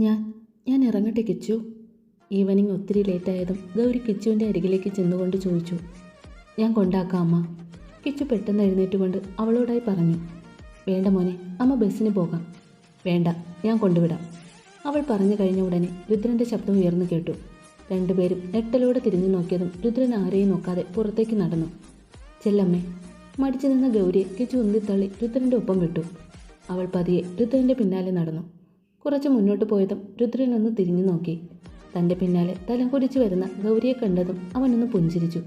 ഞാൻ ഞാൻ ഇറങ്ങട്ടെ കിച്ചു. ഈവനിങ് ഒത്തിരി ലേറ്റായതും ഗൗരി കിച്ചുവിന്റെ അരികിലേക്ക് ചെന്നുകൊണ്ട് ചോദിച്ചു. ഞാൻ കൊണ്ടാക്കാം അമ്മ. കിച്ചു പെട്ടെന്ന് എഴുന്നേറ്റുകൊണ്ട് അവളോടായി പറഞ്ഞു. വേണ്ട മോനെ അമ്മ ബസ്സിന് പോകാം. വേണ്ട ഞാൻ കൊണ്ടുവിടാം. അവൾ പറഞ്ഞു കഴിഞ്ഞ ഉടനെ രുദ്രന്റെ ശബ്ദം ഉയർന്നു കേട്ടു. രണ്ടുപേരും നെട്ടലോടെ തിരിഞ്ഞു നോക്കിയതും രുദ്രൻ ആരെയും നോക്കാതെ പുറത്തേക്ക് നടന്നു. ചെല്ലമ്മേ മടിച്ചു നിന്ന ഗൗരിയെ കിച്ചു ഉന്തിത്തള്ളി രുദ്രന്റെ ഒപ്പം വിട്ടു. അവൾ പതിയെ രുദ്രന്റെ പിന്നാലെ നടന്നു. കുറച്ച് മുന്നോട്ട് പോയതും രുദ്രൻ ഒന്ന് തിരിഞ്ഞു നോക്കി. തന്റെ പിന്നാലെ തലം കുടിച്ചു വരുന്ന ഗൗരിയെ കണ്ടതും അവനൊന്ന് പുഞ്ചിരിച്ചു.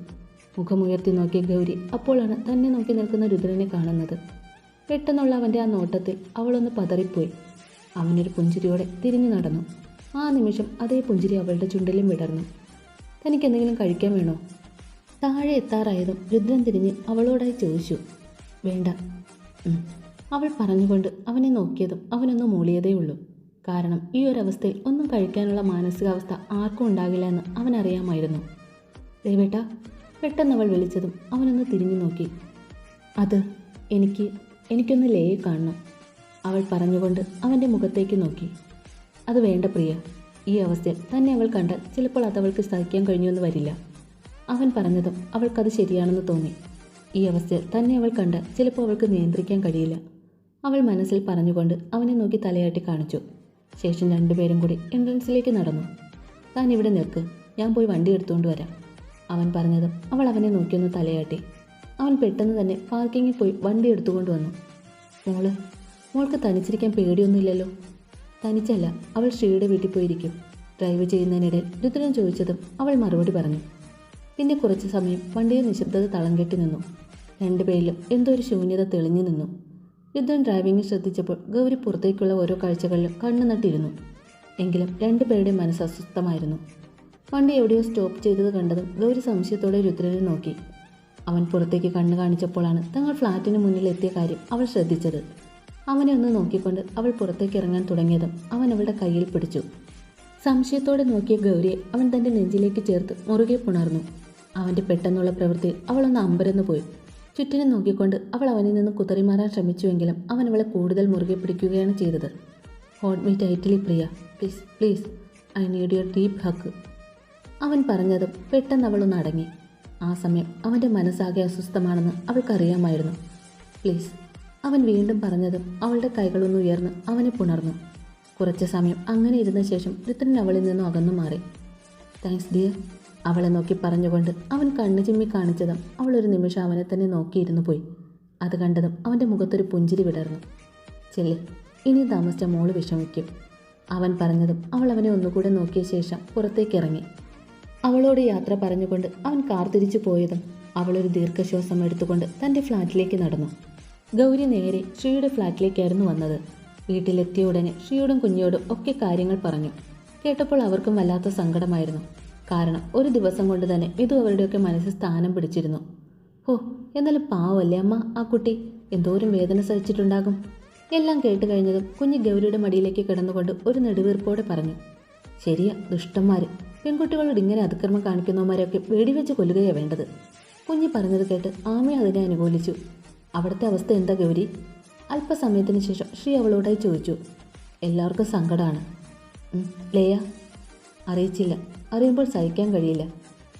മുഖമുയർത്തി നോക്കിയ ഗൗരി അപ്പോഴാണ് തന്നെ നോക്കി നിൽക്കുന്ന രുദ്രനെ കാണുന്നത്. പെട്ടെന്നുള്ള അവന്റെ ആ നോട്ടത്തിൽ അവളൊന്ന് പതറിപ്പോയി. അവനൊരു പുഞ്ചിരിയോടെ തിരിഞ്ഞു നടന്നു. ആ നിമിഷം അതേ പുഞ്ചിരി അവളുടെ ചുണ്ടിലും വിടർന്നു. തനിക്ക് എന്തെങ്കിലും കഴിക്കാൻ വേണോ? താഴെ എത്താറായതും രുദ്രൻ തിരിഞ്ഞ് അവളോടായി ചോദിച്ചു. വേണ്ട. അവൾ പറഞ്ഞുകൊണ്ട് അവനെ നോക്കിയതും അവനൊന്ന് മൂളിയതേ ഉള്ളൂ കാരണം ഈ ഒരു അവസ്ഥയിൽ ഒന്നും കഴിക്കാനുള്ള മാനസികാവസ്ഥ ആർക്കും ഉണ്ടാകില്ല എന്ന് അവനറിയാമായിരുന്നു ദേവേട്ട പെട്ടെന്ന് അവൾ വിളിച്ചതും അവനൊന്ന് തിരിഞ്ഞു നോക്കി. അത് എനിക്ക് എനിക്കൊന്ന് ലേയെ കാണണം അവൾ പറഞ്ഞുകൊണ്ട് അവന്റെ മുഖത്തേക്ക് നോക്കി. അത് വേണ്ട പ്രിയ. ഈ അവസ്ഥയിൽ തന്നെ അവൾ കണ്ട ചിലപ്പോൾ അത് അവൾക്ക് സഹിക്കാൻ കഴിഞ്ഞുവെന്ന് വരില്ല. അവൻ പറഞ്ഞതും അവൾക്കത് ശരിയാണെന്ന് തോന്നി. ഈ അവസ്ഥയിൽ തന്നെ അവൾ കണ്ട ചിലപ്പോൾ അവൾക്ക് നിയന്ത്രിക്കാൻ കഴിയില്ല. അവൾ മനസ്സിൽ പറഞ്ഞുകൊണ്ട് അവനെ നോക്കി തലയാട്ടി കാണിച്ചു. ശേഷം രണ്ടുപേരും കൂടി എൻട്രൻസിലേക്ക് നടന്നു. താൻ ഇവിടെ നിൽക്ക്. ഞാൻ പോയി വണ്ടി എടുത്തുകൊണ്ട് വരാം. അവൻ പറഞ്ഞതും അവൾ അവനെ നോക്കിയൊന്ന് തലയാട്ടി. അവൻ പെട്ടെന്ന് തന്നെ പാർക്കിങ്ങിൽ പോയി വണ്ടി എടുത്തുകൊണ്ട് വന്നു. മോൾ മോൾക്ക് തനിച്ചിരിക്കാൻ പേടിയൊന്നുമില്ലല്ലോ. തനിച്ചല്ല. അവൾ ശ്രീയുടെ വീട്ടിൽ പോയിരിക്കും. ഡ്രൈവ് ചെയ്യുന്നതിനിടെ രുദ്രൻ ചോദിച്ചതും അവൾ മറുപടി പറഞ്ഞു. പിന്നെ കുറച്ച് സമയം വണ്ടിയിൽ നിശബ്ദത തളം കെട്ടി നിന്നു. രണ്ടുപേരിലും എന്തോ ഒരു ശൂന്യത തെളിഞ്ഞു നിന്നു. രുദ്രൻ ഡ്രൈവിംഗ് ശ്രദ്ധിച്ചപ്പോൾ ഗൗരി പുറത്തേക്കുള്ള ഓരോ കാഴ്ചകളിലും കണ്ണു നട്ടിരുന്നു. എങ്കിലും രണ്ടുപേരുടെയും മനസ്സ് അസ്വസ്ഥമായിരുന്നു. വണ്ടി എവിടെയോ സ്റ്റോപ്പ് ചെയ്തത് കണ്ടതും ഗൗരി സംശയത്തോടെ രുദ്രനെ നോക്കി. അവൻ പുറത്തേക്ക് കണ്ണു കാണിച്ചപ്പോഴാണ് തങ്ങൾ ഫ്ലാറ്റിന് മുന്നിൽ എത്തിയ കാര്യം അവൾ ശ്രദ്ധിച്ചത്. അവനെ ഒന്ന് നോക്കിക്കൊണ്ട് അവൾ പുറത്തേക്ക് ഇറങ്ങാൻ തുടങ്ങിയതും അവൻ അവളുടെ കയ്യിൽ പിടിച്ചു. സംശയത്തോടെ നോക്കിയ ഗൗരിയെ അവൻ തന്റെ നെഞ്ചിലേക്ക് ചേർത്ത് മുറുകെ പുണർന്നു. അവന്റെ പെട്ടെന്നുള്ള പ്രവൃത്തിയിൽ അവളൊന്ന് അമ്പരന്ന് പോയി ചുറ്റിനെ നോക്കിക്കൊണ്ട് അവൾ അവനിൽ നിന്ന് കുതറിമാറാൻ ശ്രമിച്ചുവെങ്കിലും അവൻ അവളെ കൂടുതൽ മുറുകെ പിടിക്കുകയാണ് ചെയ്തത്. Hold me tightly Priya. Please please I need your deep hug അവൻ പറഞ്ഞതും പെട്ടെന്ന് അവളൊന്ന് അടങ്ങി. ആ സമയം അവന്റെ മനസ്സാകെ അസ്വസ്ഥമാണെന്ന് അവൾക്കറിയാമായിരുന്നു. പ്ലീസ് അവൻ വീണ്ടും പറഞ്ഞതും അവളുടെ കൈകളൊന്ന് ഉയർന്ന് അവനെ പുണർന്നു. കുറച്ച് സമയം അങ്ങനെ ഇരുന്ന ശേഷം ഋത്തൻ അവളിൽ നിന്നും അകന്നു മാറി. താങ്ക്സ് ഡിയർ അവളെ നോക്കി പറഞ്ഞുകൊണ്ട് അവൻ കണ്ണു ചിമ്മി കാണിച്ചതും അവൾ ഒരു നിമിഷം അവനെ തന്നെ നോക്കിയിരുന്നു പോയി. അത് കണ്ടതും അവന്റെ മുഖത്തൊരു പുഞ്ചിരി വിടർന്നു. ചെല്ലെ ഇനി താമസിച്ച മോൾ വിഷമിക്കും അവൻ പറഞ്ഞതും അവൾ അവനെ ഒന്നുകൂടെ നോക്കിയ ശേഷം പുറത്തേക്ക് ഇറങ്ങി അവളോട് യാത്ര പറഞ്ഞുകൊണ്ട് അവൻ കാർ തിരിച്ചു പോയതും അവളൊരു ദീർഘശ്വാസം എടുത്തുകൊണ്ട് തന്റെ ഫ്ലാറ്റിലേക്ക് നടന്നു. ഗൗരി നേരെ ശ്രീയുടെ ഫ്ലാറ്റിലേക്കായിരുന്നു വന്നത്. വീട്ടിലെത്തിയ ഉടനെ ശ്രീയോടും കുഞ്ഞിയോടും ഒക്കെ കാര്യങ്ങൾ പറഞ്ഞു. കേട്ടപ്പോൾ അവർക്കും വല്ലാത്ത സങ്കടമായിരുന്നു. കാരണം ഒരു ദിവസം കൊണ്ട് തന്നെ ഇതും അവരുടെയൊക്കെ മനസ്സിൽ സ്ഥാനം പിടിച്ചിരുന്നു. ഓ എന്നാലും പാവല്ലേ അമ്മ ആ കുട്ടി? എന്തോരം വേദന സഹിച്ചിട്ടുണ്ടാകും? എല്ലാം കേട്ട് കഴിഞ്ഞതും കുഞ്ഞ് ഗൗരിയുടെ മടിയിലേക്ക് കിടന്നുകൊണ്ട് ഒരു നെടുവീർപ്പോടെ പറഞ്ഞു ശരിയാ ദുഷ്ടന്മാർ പെൺകുട്ടികളോട് ഇങ്ങനെ അതിക്രമം കാണിക്കുന്നവന്മാരെയൊക്കെ വെടിവെച്ച് കൊല്ലുകയാണ് വേണ്ടത്. കുഞ്ഞ് പറഞ്ഞത് കേട്ട് ആമ അതിനെ അനുകൂലിച്ചു. അവിടുത്തെ അവസ്ഥ എന്താ ഗൗരി? അല്പസമയത്തിന് ശേഷം ശ്രീ അവളോടായി ചോദിച്ചു എല്ലാവർക്കും സങ്കടമാണ് ലേയ? അറിയിച്ചില്ല. അറിയുമ്പോൾ സഹിക്കാൻ കഴിയില്ല.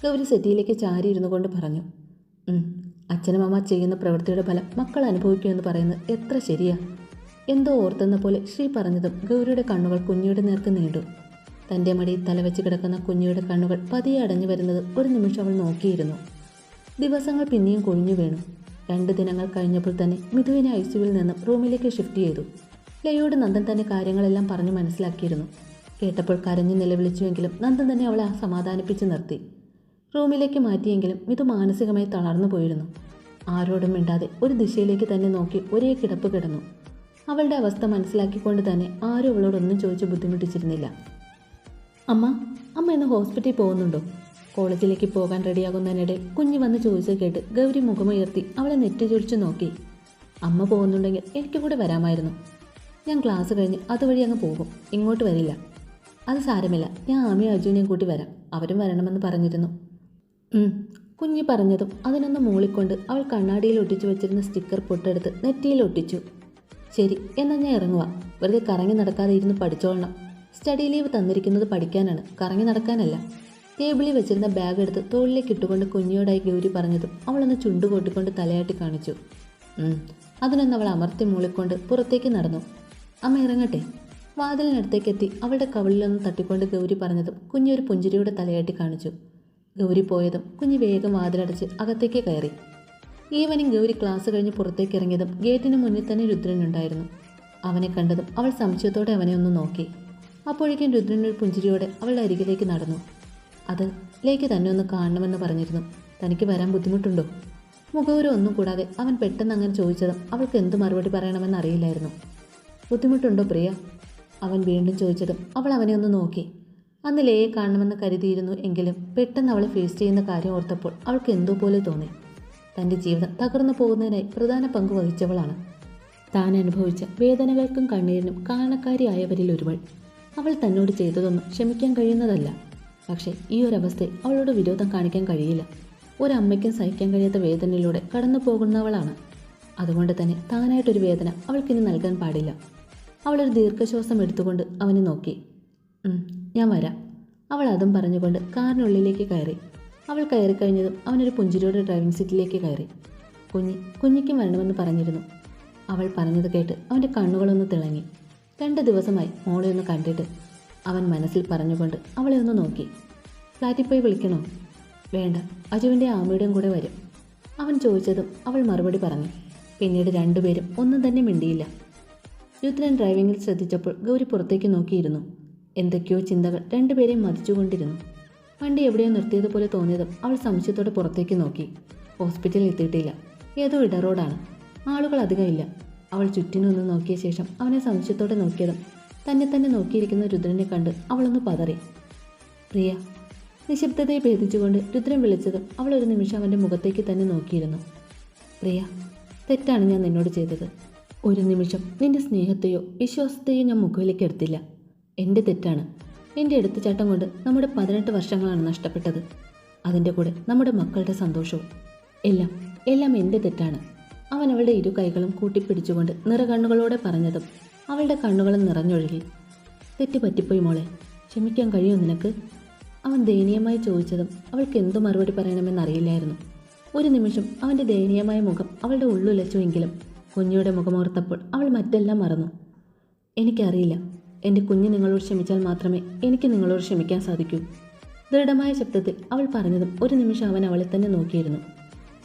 ഗൗരി സെറ്റിയിലേക്ക് ചാരി ഇരുന്നു കൊണ്ട് പറഞ്ഞു അച്ഛനമ്മ ചെയ്യുന്ന പ്രവൃത്തിയുടെ ഫലം മക്കൾ അനുഭവിക്കുമെന്ന് പറയുന്നത് എത്ര ശരിയാ? എന്തോ ഓർത്തെന്ന പോലെ ശ്രീ പറഞ്ഞതും ഗൗരിയുടെ കണ്ണുകൾ കുഞ്ഞിയുടെ നേർക്ക് നീണ്ടു. തന്റെ മടി തലവെച്ച് കിടക്കുന്ന കുഞ്ഞിയുടെ കണ്ണുകൾ പതിയെ അടഞ്ഞു വരുന്നത് ഒരു നിമിഷം അവൾ നോക്കിയിരുന്നു. ദിവസങ്ങൾ പിന്നെയും കൊഴിഞ്ഞു വീണു. രണ്ട് ദിനങ്ങൾ കഴിഞ്ഞപ്പോൾ തന്നെ മിഥുവിനെ ഐ സിയുവിൽ നിന്നും റൂമിലേക്ക് ഷിഫ്റ്റ് ചെയ്തു. ലയോട് നന്ദൻ തന്നെ കാര്യങ്ങളെല്ലാം പറഞ്ഞു മനസ്സിലാക്കിയിരുന്നു. കേട്ടപ്പോൾ കരഞ്ഞു നിലവിളിച്ചുവെങ്കിലും നന്ദൻ തന്നെ അവളെ സമാധാനിപ്പിച്ച് നിർത്തി. റൂമിലേക്ക് മാറ്റിയെങ്കിലും മിതു മാനസികമായി തളർന്നു പോയിരുന്നു. ആരോടും മിണ്ടാതെ ഒരു ദിശയിലേക്ക് തന്നെ നോക്കി ഒരേ കിടപ്പ് കിടന്നു. അവളുടെ അവസ്ഥ മനസ്സിലാക്കിക്കൊണ്ട് തന്നെ ആരും അവളോടൊന്നും ചോദിച്ച് ബുദ്ധിമുട്ടിച്ചിരുന്നില്ല. അമ്മ അമ്മ ഇന്ന് ഹോസ്പിറ്റലിൽ പോകുന്നുണ്ടോ? കോളേജിലേക്ക് പോകാൻ റെഡിയാകുന്നതിനിടെ കുഞ്ഞു വന്ന് ചോദിച്ചത് കേട്ട് ഗൗരി മുഖമുയർത്തി അവളെ നെറ്റി ചൊടിച്ചു നോക്കി. അമ്മ പോകുന്നുണ്ടെങ്കിൽ എനിക്ക് കൂടെ വരാമായിരുന്നു. ഞാൻ ക്ലാസ് കഴിഞ്ഞ് അതുവഴി അങ്ങ് പോകും. ഇങ്ങോട്ട് വരില്ല. അത് സാരമില്ല. ഞാൻ ആമയും അജുവിനെയും കൂട്ടി വരാം. അവരും വരണമെന്ന് പറഞ്ഞിരുന്നു. കുഞ്ഞി പറഞ്ഞതും അതിനൊന്ന് മൂളിക്കൊണ്ട് അവൾ കണ്ണാടിയിൽ ഒട്ടിച്ചു വെച്ചിരുന്ന സ്റ്റിക്കർ പൊട്ടെടുത്ത് നെറ്റിയിൽ ഒട്ടിച്ചു. ശരി എന്നാൽ ഞാൻ ഇറങ്ങുക വെറുതെ കറങ്ങി നടക്കാതെ ഇരുന്ന് പഠിച്ചോളണം. സ്റ്റഡി ലീവ് തന്നിരിക്കുന്നത് പഠിക്കാനാണ്. കറങ്ങി നടക്കാനല്ല. ടേബിളിൽ വെച്ചിരുന്ന ബാഗ് എടുത്ത് തോളിലേക്ക് ഇട്ടുകൊണ്ട് കുഞ്ഞിയോടായി ഗൗരി പറഞ്ഞതും അവളൊന്ന് ചുണ്ടു കൊട്ടിക്കൊണ്ട് തലയാട്ടി കാണിച്ചു. അതിനൊന്ന് അവൾ അമർത്തി മൂളിക്കൊണ്ട് പുറത്തേക്ക് നടന്നു. അമ്മ ഇറങ്ങട്ടെ. വാതിലിനടുത്തേക്ക് എത്തി അവളുടെ കവിളിലൊന്ന് തട്ടിക്കൊണ്ട് ഗൗരി പറഞ്ഞതും കുഞ്ഞൊരു പുഞ്ചിരിയുടെ തലയാട്ടി കാണിച്ചു. ഗൗരി പോയതും കുഞ്ഞ് വേഗം വാതിലടച്ച് അകത്തേക്ക് കയറി. ഈവനിങ് ഗൗരി ക്ലാസ് കഴിഞ്ഞ് പുറത്തേക്ക് ഇറങ്ങിയതും ഗേറ്റിന് മുന്നിൽ തന്നെ രുദ്രനുണ്ടായിരുന്നു അവനെ കണ്ടതും അവൾ സംശയത്തോടെ അവനെ ഒന്ന് നോക്കി. അപ്പോഴേക്കും രുദ്രൻ ഒരു പുഞ്ചിരിയോടെ അവളുടെ അരികിലേക്ക് നടന്നു. അത് ലേക്ക് തന്നെ ഒന്ന് കാണണമെന്ന് പറഞ്ഞിരുന്നു. തനിക്ക് വരാൻ ബുദ്ധിമുട്ടുണ്ടോ? മുഖവരം ഒന്നും കൂടാതെ അവൻ പെട്ടെന്ന് അങ്ങനെ ചോദിച്ചതും അവൾക്ക് എന്ത് മറുപടി പറയണമെന്ന് അറിയില്ലായിരുന്നു. ബുദ്ധിമുട്ടുണ്ടോ പ്രിയ? അവൻ വീണ്ടും ചോദിച്ചതും അവൾ അവനെ ഒന്ന് നോക്കി. അന്ന് ലേയെ കാണണമെന്ന് കരുതിയിരുന്നു എങ്കിലും പെട്ടെന്ന് അവളെ ഫേസ് ചെയ്യുന്ന കാര്യം ഓർത്തപ്പോൾ അവൾക്ക് എന്തോ പോലെ തോന്നി. തന്റെ ജീവിതം തകർന്നു പോകുന്നതിനായി പ്രധാന പങ്ക് വഹിച്ചവളാണ്. താൻ അനുഭവിച്ച വേദനകൾക്കും കണ്ണീരിനും കാരണക്കാരിയായവരിൽ ഒരുവൾ. അവൾ തന്നോട് ചെയ്തതൊന്നും ക്ഷമിക്കാൻ കഴിയുന്നതല്ല. പക്ഷേ ഈ ഒരവസ്ഥയിൽ അവളോട് വിരോധം കാണിക്കാൻ കഴിയില്ല. ഒരമ്മയ്ക്കും സഹിക്കാൻ കഴിയാത്ത വേദനയിലൂടെ കടന്നു പോകുന്നവളാണ് അതുകൊണ്ട് തന്നെ താനായിട്ടൊരു വേദന അവൾക്കിനി നൽകാൻ പാടില്ല. അവളൊരു ദീർഘശ്വാസം എടുത്തുകൊണ്ട് അവനെ നോക്കി. ഞാൻ വരാം. അവൾ അതും പറഞ്ഞുകൊണ്ട് കാറിനുള്ളിലേക്ക് കയറി. അവൾ കയറി കഴിഞ്ഞതും അവനൊരു പുഞ്ചിരിയുടെ ഡ്രൈവിംഗ് സീറ്റിലേക്ക് കയറി. കുഞ്ഞി കുഞ്ഞിക്കും വരണമെന്ന് പറഞ്ഞിരുന്നു. അവൾ പറഞ്ഞത് കേട്ട് അവന്റെ കണ്ണുകളൊന്ന് തിളങ്ങി. രണ്ട് ദിവസമായി മോളെ ഒന്ന് കണ്ടിട്ട് അവൻ മനസ്സിൽ പറഞ്ഞുകൊണ്ട് അവളെ ഒന്ന് നോക്കി. ഫ്ലാറ്റിൽ പോയി വിളിക്കണോ? വേണ്ട അജുവിന്റെ ആമയുടെയും കൂടെ വരും. അവൻ ചോദിച്ചതും അവൾ മറുപടി പറഞ്ഞു. പിന്നീട് രണ്ടുപേരും ഒന്നും തന്നെ മിണ്ടിയില്ല. രുദ്രൻ ഡ്രൈവിംഗിൽ ശ്രദ്ധിച്ചപ്പോൾ ഗൗരി പുറത്തേക്ക് നോക്കിയിരുന്നു. എന്തൊക്കെയോ ചിന്തകൾ രണ്ടുപേരെയും മതിച്ചുകൊണ്ടിരുന്നു. വണ്ടി എവിടെയോ നിർത്തിയതുപോലെ തോന്നിയതും അവൾ സംശയത്തോടെ പുറത്തേക്ക് നോക്കി. ഹോസ്പിറ്റലിൽ എത്തിയിട്ടില്ല. ഏതോ ഇടറോഡാണ്. ആളുകൾ അധികം ഇല്ല. അവൾ ചുറ്റിനൊന്ന് നോക്കിയ ശേഷം അവനെ സംശയത്തോടെ നോക്കിയതും തന്നെ തന്നെ നോക്കിയിരിക്കുന്ന രുദ്രനെ കണ്ട് അവളൊന്ന് പതറി. പ്രിയ നിശബ്ദതയെ ഭേദിച്ചുകൊണ്ട് രുദ്രൻ വിളിച്ചതും അവൾ ഒരു നിമിഷം അവന്റെ മുഖത്തേക്ക് തന്നെ നോക്കിയിരുന്നു. പ്രിയ തെറ്റാണ് ഞാൻ നിന്നോട് ചെയ്തത്. ഒരു നിമിഷം നിന്റെ സ്നേഹത്തെയോ വിശ്വാസത്തെയോ ഞാൻ മുഖവിലേക്ക് എടുത്തില്ല. എന്റെ തെറ്റാണ്. എന്റെ എടുത്തുചാട്ടം കൊണ്ട് നമ്മുടെ പതിനെട്ട് വർഷങ്ങളാണ് നഷ്ടപ്പെട്ടത്. അതിന്റെ കൂടെ നമ്മുടെ മക്കളുടെ സന്തോഷവും. എല്ലാം എല്ലാം എന്റെ തെറ്റാണ്. അവൻ അവളുടെ ഇരു കൈകളും കൂട്ടിപ്പിടിച്ചുകൊണ്ട് നിറകണ്ണുകളോടെ പറഞ്ഞതും അവളുടെ കണ്ണുകളും നിറഞ്ഞൊഴുകി. തെറ്റ് പറ്റിപ്പോയി മോളെ. ക്ഷമിക്കാൻ കഴിയുമോ നിനക്ക്? അവൻ ദയനീയമായി ചോദിച്ചതും അവൾക്ക് എന്തു മറുപടി പറയണമെന്നറിയില്ലായിരുന്നു ഒരു നിമിഷം അവന്റെ ദയനീയമായ മുഖം അവളുടെ ഉള്ളുലച്ചുവെങ്കിലും കുഞ്ഞിയുടെ മുഖമോർത്തപ്പോൾ അവൾ മറ്റെല്ലാം മറന്നു. എനിക്കറിയില്ല. എന്റെ കുഞ്ഞ് നിങ്ങളോട് ക്ഷമിച്ചാൽ മാത്രമേ എനിക്ക് നിങ്ങളോട് ക്ഷമിക്കാൻ സാധിക്കൂ. ദൃഢമായ ശബ്ദത്തിൽ അവൾ പറഞ്ഞതും ഒരു നിമിഷം അവൻ അവളെ തന്നെ നോക്കിയിരുന്നു.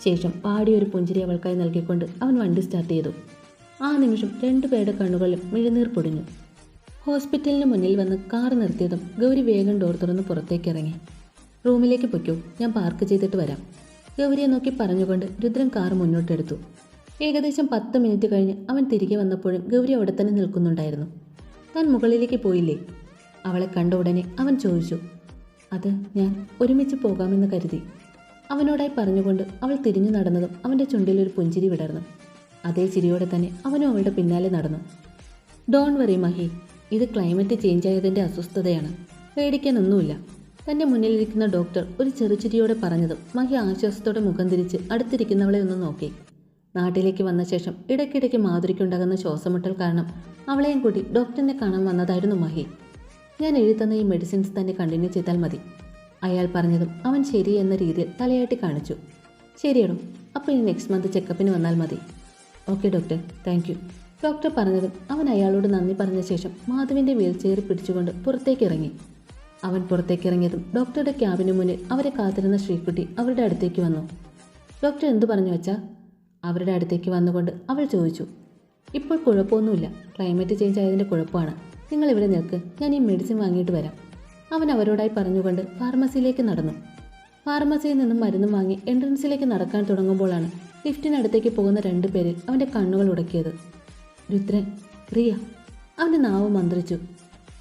ശേഷം പാടിയൊരു പുഞ്ചിരി അവൾക്കായി നൽകിക്കൊണ്ട് അവൻ വണ്ടി സ്റ്റാർട്ട് ചെയ്തു. ആ നിമിഷം രണ്ടുപേരുടെ കണ്ണുകളിലും മിഴുനീർ പൊടിഞ്ഞു. ഹോസ്പിറ്റലിന് മുന്നിൽ വന്ന് കാർ നിർത്തിയതും ഗൗരി വേഗം ഡോർ തുറന്ന് പുറത്തേക്ക് ഇറങ്ങി. റൂമിലേക്ക് പൊയ്ക്കോ ഞാൻ പാർക്ക് ചെയ്തിട്ട് വരാം. ഗൗരിയെ നോക്കി പറഞ്ഞുകൊണ്ട് രുദ്രൻ കാർ മുന്നോട്ടെടുത്തു. ഏകദേശം പത്ത് മിനിറ്റ് കഴിഞ്ഞ് അവൻ തിരികെ വന്നപ്പോഴും ഗൗരി അവിടെ തന്നെ നിൽക്കുന്നുണ്ടായിരുന്നു. താൻ മുകളിലേക്ക് പോയില്ലേ? അവളെ കണ്ട ഉടനെ അവൻ ചോദിച്ചു അത് ഞാൻ ഒരുമിച്ച് പോകാമെന്ന് കരുതി. അവനോടായി പറഞ്ഞുകൊണ്ട് അവൾ തിരിഞ്ഞു നടന്നതും അവന്റെ ചുണ്ടിൽ ഒരു പുഞ്ചിരി വിടർന്നു. അതേ ചിരിയോടെ തന്നെ അവനും അവളുടെ പിന്നാലെ നടന്നു. ഡോൺ വറി മഹി ഇത് ക്ലൈമറ്റ് ചേഞ്ച് ആയതിന്റെ അസ്വസ്ഥതയാണ്. പേടിക്കാനൊന്നുമില്ല. തന്റെ മുന്നിലിരിക്കുന്ന ഡോക്ടർ ഒരു ചെറുചിരിയോടെ പറഞ്ഞതും മഹി ആശ്വാസത്തോടെ മുഖം തിരിച്ച് അടുത്തിരിക്കുന്നവളെ ഒന്ന് നോക്കി. നാട്ടിലേക്ക് വന്ന ശേഷം ഇടയ്ക്കിടയ്ക്ക് മാധുരിക്കുണ്ടാകുന്ന ശ്വാസമുട്ടൽ കാരണം അവളെയും കൂടി ഡോക്ടറിനെ കാണാൻ വന്നതായിരുന്നു മഹി. ഞാൻ എഴുതുന്ന ഈ മെഡിസിൻസ് തന്നെ കണ്ടിന്യൂ ചെയ്താൽ മതി. അയാൾ പറഞ്ഞതും അവൻ ശരി എന്ന രീതിയിൽ തലയാട്ടി കാണിച്ചു. ശരിയടോ അപ്പോൾ ഇനി നെക്സ്റ്റ് മന്ത് ചെക്കപ്പിന് വന്നാൽ മതി. Okay doctor thank you doctor പറഞ്ഞതും അവൻ അയാളോട് നന്ദി പറഞ്ഞ ശേഷം മാധുവിന്റെ വീൽ ചെയർ പിടിച്ചുകൊണ്ട് പുറത്തേക്ക് ഇറങ്ങി. അവൻ പുറത്തേക്ക് ഇറങ്ങിയതും ഡോക്ടറുടെ ക്യാബിന് മുന്നിൽ അവരെ കാത്തിരുന്ന ശ്രീക്കുട്ടി അവരുടെ അടുത്തേക്ക് വന്നു. ഡോക്ടർ എന്തു പറഞ്ഞു വെച്ചാ അവരുടെ അടുത്തേക്ക് വന്നുകൊണ്ട് അവൾ ചോദിച്ചു ഇപ്പോൾ കുഴപ്പമൊന്നുമില്ല. ക്ലൈമറ്റ് ചേഞ്ച് ആയതിന്റെ കുഴപ്പമാണ്. നിങ്ങൾ ഇവിടെ നിൽക്ക്. ഞാൻ ഈ മെഡിസിൻ വാങ്ങിയിട്ട് വരാം. അവൻ അവരോടായി പറഞ്ഞുകൊണ്ട് ഫാർമസിയിലേക്ക് നടന്നു. ഫാർമസിയിൽ നിന്നും മരുന്നും വാങ്ങി എൻട്രൻസിലേക്ക് നടക്കാൻ തുടങ്ങുമ്പോഴാണ് ലിഫ്റ്റിനടുത്തേക്ക് പോകുന്ന രണ്ടു പേരിൽ അവന്റെ കണ്ണുകൾ ഉടക്കിയത്. രുദ്രൻ പ്രിയ. അവന്റെ നാവ് മന്ത്രിച്ചു.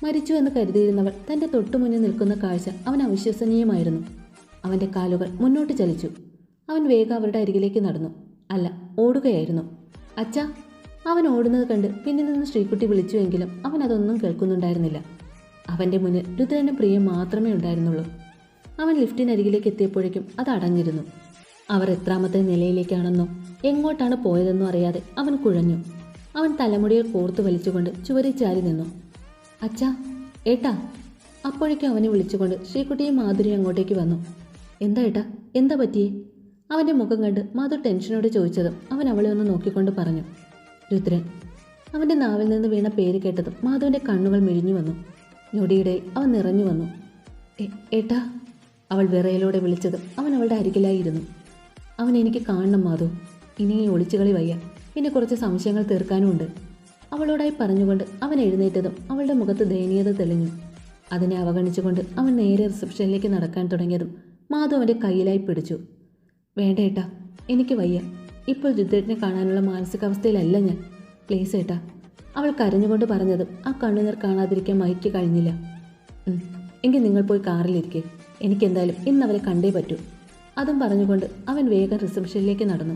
മരിച്ചു എന്ന് കരുതിയിരുന്നവൾ തന്റെ തൊട്ടുമുന്നിൽ നിൽക്കുന്ന കാഴ്ച അവൻ അവിശ്വസനീയമായിരുന്നു. അവന്റെ കാലുകൾ മുന്നോട്ട് ചലിച്ചു. അവൻ വേഗം അവരുടെ അരികിലേക്ക് നടന്നു. അല്ല ഓടുകയായിരുന്നു. അച്ഛാ അവൻ ഓടുന്നത് കണ്ട് പിന്നിൽ നിന്ന് ശ്രീകുട്ടി വിളിച്ചുവെങ്കിലും അവൻ അതൊന്നും കേൾക്കുന്നുണ്ടായിരുന്നില്ല. അവന്റെ മുന്നിൽ രുദ്രന്റെ പ്രിയം മാത്രമേ ഉണ്ടായിരുന്നുള്ളൂ. അവൻ ലിഫ്റ്റിനരികിലേക്ക് എത്തിയപ്പോഴേക്കും അത് അടഞ്ഞിരുന്നു. അവർ എത്രാമത്തെ നിലയിലേക്കാണെന്നോ എങ്ങോട്ടാണ് പോയതെന്നോ അറിയാതെ അവൻ കുഴഞ്ഞു. അവൻ തലമുടിയിൽ കോർത്തു വലിച്ചുകൊണ്ട് ചുവരി ചാരി നിന്നു. അച്ഛാ ഏട്ടാ അപ്പോഴേക്കും അവനെ വിളിച്ചുകൊണ്ട് ശ്രീകുട്ടിയും മാധുരി അങ്ങോട്ടേക്ക് വന്നു. എന്താ ഏട്ടാ എന്താ പറ്റിയേ? അവന്റെ മുഖം കണ്ട് മധു ടെൻഷനോട് ചോദിച്ചതും അവൻ അവളെ ഒന്ന് നോക്കിക്കൊണ്ട് പറഞ്ഞു രുദ്രൻ. അവന്റെ നാവിൽ നിന്ന് വീണ പേര് കേട്ടതും മാധുവിന്റെ കണ്ണുകൾ മിഴിഞ്ഞു വന്നു. ഞൊടിയിടയിൽ അവൻ നിറഞ്ഞു വന്നു. "എ- ഏട്ടാ അവൾ വിറയിലൂടെ വിളിച്ചതും അവൻ അവളുടെ അരികിലായിരുന്നു. അവൻ എനിക്ക് കാണണം മാധു. ഇനി ഈ ഒളിച്ചുകളി വയ്യ. പിന്നെ കുറച്ച് സംശയങ്ങൾ തീർക്കാനുമുണ്ട് അവളോടായി പറഞ്ഞുകൊണ്ട് അവൻ എഴുന്നേറ്റതും അവളുടെ മുഖത്ത് ദയനീയത തെളിഞ്ഞു. അതിനെ അവഗണിച്ചുകൊണ്ട് അവൻ നേരെ റിസപ്ഷനിലേക്ക് നടക്കാൻ തുടങ്ങിയതും മാധു അവന്റെ കയ്യിലായി പിടിച്ചു. വേണ്ട ഏട്ടാ എനിക്ക് വയ്യ. ഇപ്പോൾ രുദ്രനെ കാണാനുള്ള മാനസികാവസ്ഥയിലല്ല ഞാൻ. പ്ലീസ് ഏട്ടാ അവൾ കരഞ്ഞുകൊണ്ട് പറഞ്ഞതും ആ കണ്ണുനീർ കാണാതിരിക്കാൻ മൈക്ക് കഴിഞ്ഞില്ല. "ഉം, എങ്കിൽ നിങ്ങൾ പോയി കാറിലിരിക്കെ. എനിക്കെന്തായാലും ഇന്ന് അവരെ കണ്ടേ പറ്റൂ. അതും പറഞ്ഞുകൊണ്ട് അവൻ വേഗം റിസപ്ഷനിലേക്ക് നടന്നു.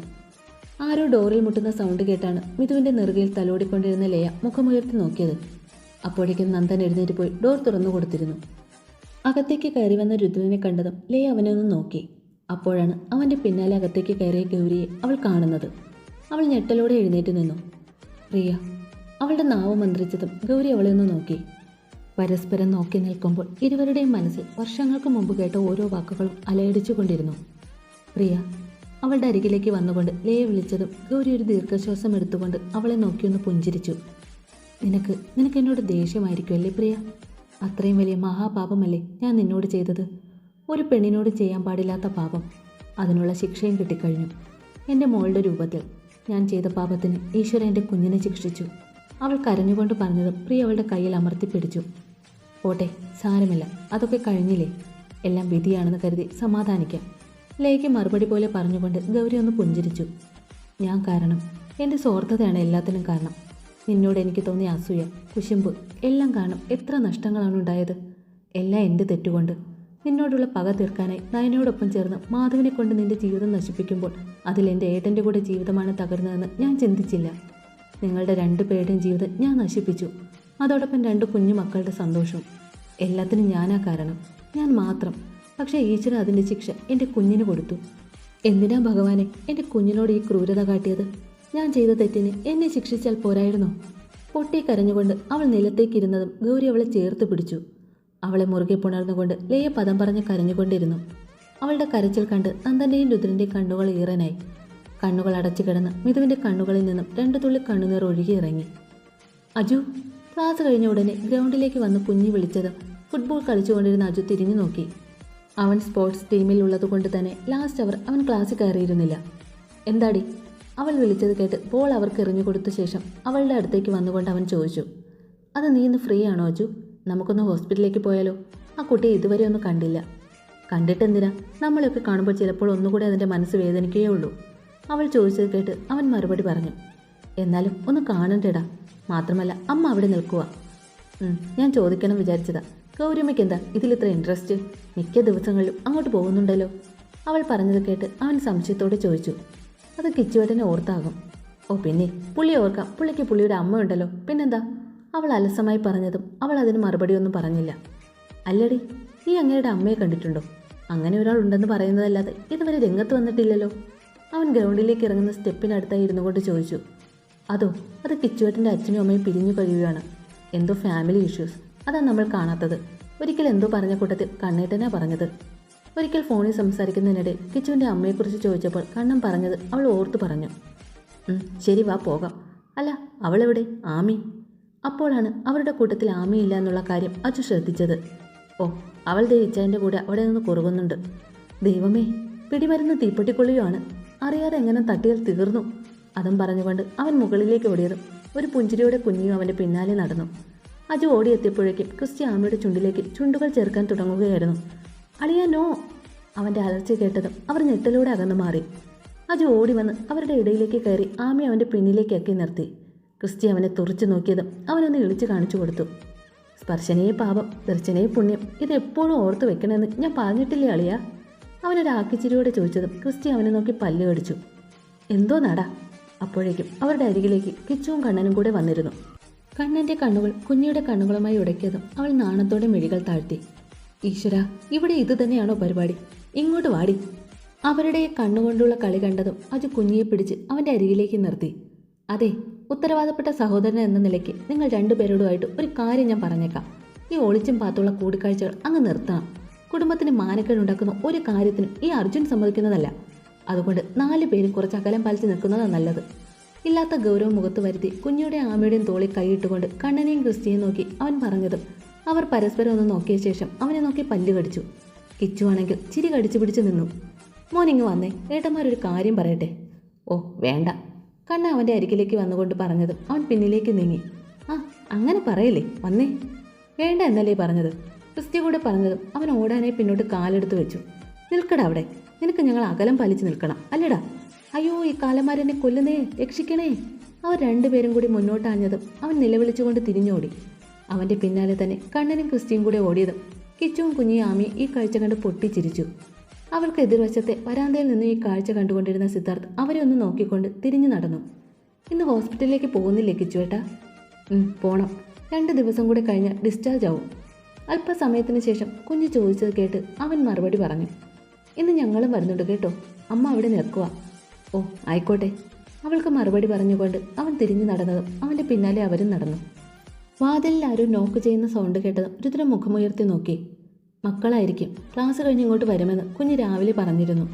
ആരോ ഡോറിൽ മുട്ടുന്ന സൗണ്ട് കേട്ടാണ് മിഥുവിന്റെ നെറുകയിൽ തലോടിക്കൊണ്ടിരുന്ന ലയ മുഖമുയർത്തി നോക്കിയത്. അപ്പോഴേക്കും നന്ദൻ എഴുന്നേറ്റ് പോയി ഡോർ തുറന്നു കൊടുത്തിരുന്നു. അകത്തേക്ക് കയറി വന്ന രുദ്രനെ കണ്ടതും ലയ അവനൊന്ന് നോക്കി. അപ്പോഴാണ് അവന്റെ പിന്നാലെ അകത്തേക്ക് കയറിയ ഗൗരിയെ അവൾ കാണുന്നത്. അവൾ ഞെട്ടലോടെ എഴുന്നേറ്റ് നിന്നു. പ്രിയ അവളുടെ നാവ് മന്ത്രിച്ചതും ഗൗരി അവളെ ഒന്ന് നോക്കി. പരസ്പരം നോക്കി നിൽക്കുമ്പോൾ ഇരുവരുടെയും മനസ്സിൽ വർഷങ്ങൾക്ക് മുമ്പ് കേട്ട ഓരോ വാക്കുകളും അലയടിച്ചുകൊണ്ടിരുന്നു. പ്രിയ അവളുടെ അരികിലേക്ക് വന്നുകൊണ്ട് ലേ വിളിച്ചതും ഗൗരി ഒരു ദീർഘശ്വാസം എടുത്തുകൊണ്ട് അവളെ നോക്കിയൊന്ന് പുഞ്ചിരിച്ചു. നിനക്ക് നിനക്ക് എന്നോട് ദേഷ്യമായിരിക്കുമല്ലേ പ്രിയ? അത്രയും വലിയ മഹാപാപമല്ലേ ഞാൻ നിന്നോട് ചെയ്തത്? ഒരു പെണ്ണിനോട് ചെയ്യാൻ പാടില്ലാത്ത പാപം. അതിനുള്ള ശിക്ഷയും കിട്ടിക്കഴിഞ്ഞു. എന്റെ മോളുടെ രൂപത്തിൽ ഞാൻ ചെയ്ത പാപത്തിന് ഈശ്വരൻ എന്റെ കുഞ്ഞിനെ ശിക്ഷിച്ചു. അവൾ കരഞ്ഞുകൊണ്ട് പറഞ്ഞത് പ്രിയ അവളുടെ കയ്യിൽ അമർത്തിപ്പിടിച്ചു പോട്ടെ സാരമില്ല. അതൊക്കെ കഴിഞ്ഞില്ലേ? എല്ലാം വിധിയാണെന്ന് കരുതി സമാധാനിക്കാം. ലേക്ക് മറുപടി പോലെ പറഞ്ഞുകൊണ്ട് ഗൗരി ഒന്ന് പുഞ്ചിരിച്ചു. ഞാൻ കാരണം എന്റെ സ്വാർത്ഥതയാണ് എല്ലാത്തിനും കാരണം. നിന്നോട് എനിക്ക് തോന്നിയ അസൂയ കുശുമ്പ് എല്ലാം കാരണം എത്ര നഷ്ടങ്ങളാണ് ഉണ്ടായത്? എല്ലാം എന്റെ തെറ്റുകൊണ്ട്. നിന്നോടുള്ള പക തീർക്കാനായി നയനയോടൊപ്പം ചേർന്ന് മാധവിനെ കൊണ്ട് നിന്റെ ജീവിതം നശിപ്പിക്കുമ്പോൾ അതിൽ എന്റെ ഏട്ടന്റെ കൂടെ ജീവിതമാണ് തകരുന്നതെന്ന് ഞാൻ ചിന്തിച്ചില്ല. നിങ്ങളുടെ രണ്ടു പേരുടെയും ജീവിതം ഞാൻ നശിപ്പിച്ചു. അതോടൊപ്പം രണ്ട് കുഞ്ഞു മക്കളുടെ സന്തോഷവും എല്ലാത്തിനും ഞാനാ കാരണം. ഞാൻ മാത്രം. പക്ഷേ ഈശ്വരൻ അതിന്റെ ശിക്ഷ എന്റെ കുഞ്ഞിന് കൊടുത്തു. എന്തിനാ ഭഗവാനെ എന്റെ കുഞ്ഞിനോട് ഈ ക്രൂരത കാട്ടിയത്? ഞാൻ ചെയ്ത തെറ്റിന് എന്നെ ശിക്ഷിച്ചാൽ പോരായിരുന്നോ? പൊട്ടി കരഞ്ഞുകൊണ്ട് അവൾ നിലത്തേക്കിരുന്നതും ഗൗരി അവളെ ചേർത്ത് പിടിച്ചു. അവളെ മുറുകെ പുണർന്നുകൊണ്ട് ലയ പദം പറഞ്ഞ് കരഞ്ഞുകൊണ്ടിരുന്നു. അവളുടെ കരച്ചിൽ കണ്ട് നന്ദന്റെയും രുദ്രന്റെയും കണ്ണുകൾ ഈറനായി. കണ്ണുകൾ അടച്ചു കിടന്ന് മിഥുവിന്റെ കണ്ണുകളിൽ നിന്നും രണ്ടു തുള്ളി കണ്ണുനീർ ഒഴുകി ഇറങ്ങി. അജു ക്ലാസ് കഴിഞ്ഞ ഉടനെ ഗ്രൗണ്ടിലേക്ക് വന്ന് കുഞ്ഞി വിളിച്ചത് ഫുട്ബോൾ കളിച്ചുകൊണ്ടിരുന്ന അജു തിരിഞ്ഞു നോക്കി. അവൻ സ്പോർട്സ് ടീമിൽ ഉള്ളതുകൊണ്ട് തന്നെ ലാസ്റ്റ് അവർ അവൻ ക്ലാസ്സിൽ കയറിയിരുന്നില്ല. എന്താടി? അവൾ വിളിച്ചത് കേട്ട് ബോൾ അവർക്ക് എറിഞ്ഞു കൊടുത്ത ശേഷം അവളുടെ അടുത്തേക്ക് വന്നുകൊണ്ട് അവൻ ചോദിച്ചു. അത് നീ ഇന്ന് ഫ്രീ ആണോ അജു? നമുക്കൊന്ന് ഹോസ്പിറ്റലിലേക്ക് പോയാലോ? ആ കുട്ടിയെ ഇതുവരെ ഒന്നും കണ്ടില്ല. കണ്ടിട്ടെന്തിനാ? നമ്മളൊക്കെ കാണുമ്പോൾ ചിലപ്പോൾ ഒന്നുകൂടി അതിന്റെ മനസ്സ് വേദനിക്കുകയേ ഉള്ളൂ. അവൾ ചോദിച്ചത് കേട്ട് അവൻ മറുപടി പറഞ്ഞു. എന്നാലും ഒന്ന് കാണണ്ടേടാ. മാത്രമല്ല അമ്മ അവിടെ നിൽക്കുക ഞാൻ ചോദിക്കണം വിചാരിച്ചതാ. ഗൗരിയമ്മയ്ക്ക് എന്താ ഇതിലിത്ര ഇൻട്രസ്റ്റ് മിക്ക ദിവസങ്ങളിലും അങ്ങോട്ട് പോകുന്നുണ്ടല്ലോ. അവൾ പറഞ്ഞത് കേട്ട് അവൻ സംശയത്തോടെ ചോദിച്ചു. അത് കിച്ചുവേട്ടനെ ഓർത്താകും. ഓ പിന്നെ പുള്ളി ഓർക്കാം. പുള്ളിക്ക് പുള്ളിയുടെ അമ്മയുണ്ടല്ലോ. പിന്നെന്താ? അവൾ അലസമായി പറഞ്ഞതും അവൾ അതിന് മറുപടിയൊന്നും പറഞ്ഞില്ല. അല്ലടി നീ അങ്ങയുടെ അമ്മയെ കണ്ടിട്ടുണ്ടോ? അങ്ങനെ ഒരാൾ ഉണ്ടെന്ന് പറയുന്നതല്ലാതെ ഇതുവരെ രംഗത്ത് വന്നിട്ടില്ലല്ലോ. അവൻ ഗ്രൗണ്ടിലേക്ക് ഇറങ്ങുന്ന സ്റ്റെപ്പിനടുത്തായി ഇരുന്നു കൊണ്ട് ചോദിച്ചു അതോ അത് കിച്ചുവേട്ടന്റെ അച്ഛനും അമ്മയും പിരിഞ്ഞു കഴിയുകയാണ്? എന്തോ ഫാമിലി ഇഷ്യൂസ് അതാണ് നമ്മൾ കാണാത്തത്. ഒരിക്കൽ എന്തോ പറഞ്ഞ കൂട്ടത്തിൽ കണ്ണേട്ടനാ പറഞ്ഞത്. ഒരിക്കൽ ഫോണിൽ സംസാരിക്കുന്നതിനിടെ കിച്ചുവിന്റെ അമ്മയെക്കുറിച്ച് ചോദിച്ചപ്പോൾ കണ്ണൻ പറഞ്ഞത് അവൾ ഓർത്തു പറഞ്ഞു ശരി വാ പോകാം. അല്ല അവളെവിടെ? ആമി? അപ്പോഴാണ് അവരുടെ കൂട്ടത്തിൽ ആമയില്ല എന്നുള്ള കാര്യം അച്ചു ശ്രദ്ധിച്ചത്. ഓ അവൾ ദേ ഇച്ചാന്റെ കൂടെ അവിടെ നിന്ന് കുറുകുന്നുണ്ട്. ദൈവമേ പിടിമരുന്ന് തീപ്പെട്ടിക്കൊള്ളിയുമാണ് അറിയാതെ എങ്ങനെ തട്ടിയാൽ തീർന്നു? അതും പറഞ്ഞുകൊണ്ട് അവൻ മുകളിലേക്ക് ഓടിയതും ഒരു പുഞ്ചിരിയുടെ കുഞ്ഞിയും അവന്റെ പിന്നാലെ നടന്നു. അജു ഓടിയെത്തിയപ്പോഴേക്കും ക്രിസ്റ്റി ആമയുടെ ചുണ്ടിലേക്ക് ചുണ്ടുകൾ ചേർക്കാൻ തുടങ്ങുകയായിരുന്നു. അളിയാ നോ! അവന്റെ അലർച്ച കേട്ടതും അവർ ഞെട്ടലോടെ അകന്നു മാറി. അജു ഓടി വന്ന് അവരുടെ ഇടയിലേക്ക് കയറി ആമയെ അവന്റെ പിന്നിലേക്കൊക്കെ നിർത്തി. ക്രിസ്റ്റി അവനെ തുറച്ചു നോക്കിയതും അവനൊന്ന് ഇളിച്ചു കാണിച്ചു കൊടുത്തു. സ്പർശനയെ പാപം ദർശനയെ പുണ്യം ഇതെപ്പോഴും ഓർത്തു വെക്കണമെന്ന് ഞാൻ പറഞ്ഞിട്ടില്ലേ അളിയാ? അവനൊരു ആക്കിച്ചിരിയോടെ ചോദിച്ചതും ക്രിസ്റ്റി അവനെ നോക്കി പല്ല് കടിച്ചു. എന്തോ നടാ അപ്പോഴേക്കും അവരുടെ അരികിലേക്ക് കിച്ചുവും കണ്ണനും കൂടെ വന്നിരുന്നു. കണ്ണന്റെ കണ്ണുകൾ കുഞ്ഞിയുടെ കണ്ണുകളുമായി ഉടക്കിയതും അവൾ നാണത്തോടെ മിഴികൾ താഴ്ത്തി. ഈശ്വര ഇവിടെ ഇത് തന്നെയാണോ പരിപാടി? ഇങ്ങോട്ട് വാടി. അവരുടെ കണ്ണുകൊണ്ടുള്ള കളി കണ്ടതും അത് കുഞ്ഞിയെ പിടിച്ച് അവന്റെ അരികിലേക്ക് നിർത്തി. അതെ ഉത്തരവാദപ്പെട്ട സഹോദരൻ എന്ന നിലയ്ക്ക് നിങ്ങൾ രണ്ടുപേരോടുമായിട്ട് ഒരു കാര്യം ഞാൻ പറഞ്ഞേക്കാം. ഈ ഒളിച്ചും പാത്തുള്ള കൂടിക്കാഴ്ചകൾ അങ്ങ് നിർത്തണം. കുടുംബത്തിന് മാനക്കേടുണ്ടാക്കുന്ന ഒരു കാര്യത്തിനും ഈ അർജുൻ സമ്മതിക്കുന്നതല്ല. അതുകൊണ്ട് നാല് പേരും കുറച്ച് അകലം പാലിച്ച് നിൽക്കുന്നതാണ് നല്ലത്. ഇല്ലാത്ത ഗൗരവം മുഖത്ത് വരുത്തി കുഞ്ഞുടെ ആമയുടെയും തോളിൽ കൈയിട്ടുകൊണ്ട് കണ്ണനെയും ക്രിസ്റ്റിയെയും നോക്കി അവൻ പറഞ്ഞതും അവർ പരസ്പരം ഒന്ന് നോക്കിയ ശേഷം അവനെ നോക്കി പല്ല് കടിച്ചു. കിച്ചു ആണെങ്കിൽ ചിരി കടിച്ചു പിടിച്ചു നിന്നു. മോനിങ്ങ് വന്നേ ഏട്ടന്മാരൊരു കാര്യം പറയട്ടെ. ഓ വേണ്ട. കണ്ണ അവന്റെ അരികിലേക്ക് വന്നുകൊണ്ട് പറഞ്ഞതും. അവൻ പിന്നിലേക്ക് നീങ്ങി. ആ അങ്ങനെ പറയല്ലേ വന്നേ. വേണ്ട എന്നല്ലേ പറഞ്ഞത്. ക്രിസ്ത്യ കൂടെ പറഞ്ഞതും അവൻ ഓടാനായി പിന്നോട്ട് കാലെടുത്ത് വെച്ചു. നിൽക്കടാ അവിടെ. നിനക്ക് ഞങ്ങൾ അകലം പാലിച്ച് നിൽക്കണം. അല്ലടാ. അയ്യോ ഈ കാലന്മാരെന്നെ കൊല്ലുന്നേ. രക്ഷിക്കണേ. അവർ രണ്ടുപേരും കൂടി മുന്നോട്ടാഞ്ഞതും അവൻ നിലവിളിച്ചുകൊണ്ട് തിരിഞ്ഞോടി. അവന്റെ പിന്നാലെ തന്നെ കണ്ണനും ക്രിസ്റ്റിയും കൂടെ ഓടിയതും കിച്ചുവും കുഞ്ഞിയും ആമി ഈ കാഴ്ച കണ്ട് പൊട്ടിച്ചിരിച്ചു. അവൾക്ക് എതിർവശത്തെ വരാന്തയിൽ നിന്ന് ഈ കാഴ്ച കണ്ടുകൊണ്ടിരുന്ന സിദ്ധാർത്ഥ് അവരെ ഒന്ന് നോക്കിക്കൊണ്ട് തിരിഞ്ഞു നടന്നു. ഇന്ന് ഹോസ്പിറ്റലിലേക്ക് പോകുന്നില്ലേ കിച്ചുവേട്ടാ പോണം. രണ്ട് ദിവസം കൂടെ കഴിഞ്ഞ് ഡിസ്ചാർജ് ആവും. അല്പസമയത്തിന് ശേഷം കുഞ്ഞ് ചോദിച്ചത് കേട്ട് അവൻ മറുപടി പറഞ്ഞു. ഇന്ന് ഞങ്ങളും വരുന്നുണ്ട് കേട്ടോ. അമ്മ അവിടെ നിൽക്കുക ഓ ആയിക്കോട്ടെ. അവൾക്ക് മറുപടി പറഞ്ഞുകൊണ്ട് അവൻ തിരിഞ്ഞു നടന്നതും അവന്റെ പിന്നാലെ അവരും നടന്നു. വാതിലിൽ ആരും നോക്ക് ചെയ്യുന്ന സൗണ്ട് കേട്ടതും രുദ്ര മുഖമുയർത്തി നോക്കി. മക്കളായിരിക്കും. ക്ലാസ് കഴിഞ്ഞ് ഇങ്ങോട്ട് വരുമെന്ന് കുഞ്ഞ് രാവിലെ പറഞ്ഞിരുന്നു.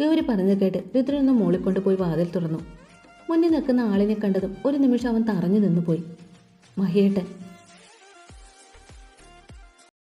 ഗൗരി പറഞ്ഞു കേട്ട് രുദ്രൻ ഒന്ന് മോളിക്കൊണ്ട് പോയി വാതിൽ തുറന്നു. മുന്നിൽ നിൽക്കുന്ന ആളിനെ കണ്ടതും ഒരു നിമിഷം അവൻ തറഞ്ഞു നിന്നുപോയി. മഹിയേട്ടൻ